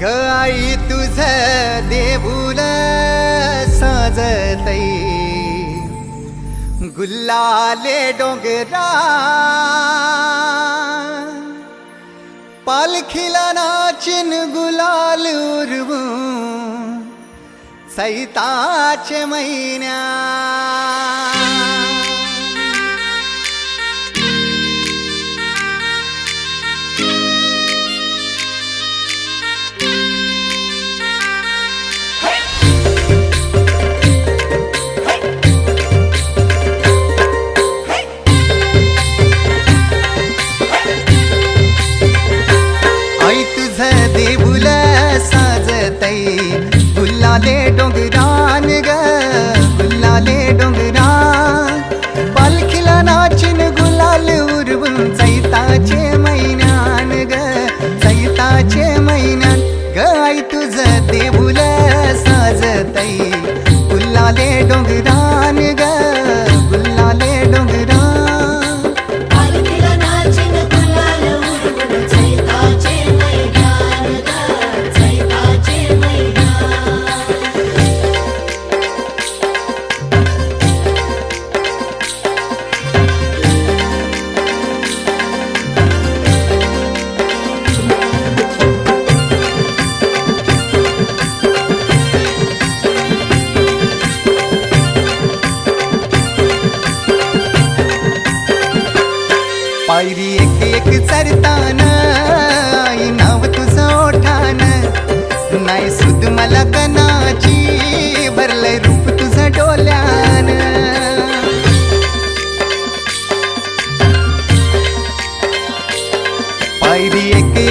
ग आई तुझ देऊल साजतई गुल्लाले डोंगरा. पालखीला नाचिन गुलाल उरवू सैताचे महिन्या तुझ देऊल गुल्लाले डोंगरान ग गुल्लाले डोंगरान पालखीला नाचिन गुलाल उरवून चैताचे महिन्यान ग चैताचे महिन्यान ग आई तुझ देऊल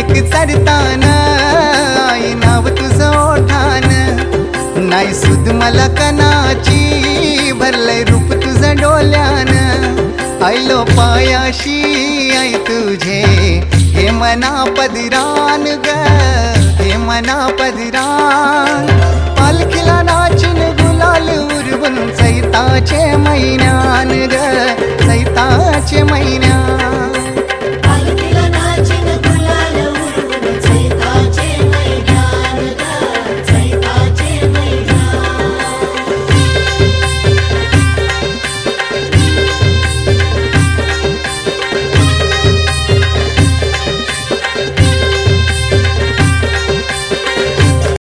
एक एक चरतान आई नाव तुझं ओठान. नाही सुद मला कनाची भरलंय रूप तुझं डोल्यान. आयलो पायाशी आई तुझे. हे मना पदरान ग हे मना पदरान. पालखीला नाचिन गुलाल उरवून सैताचे मैनान ग सैताचे मैना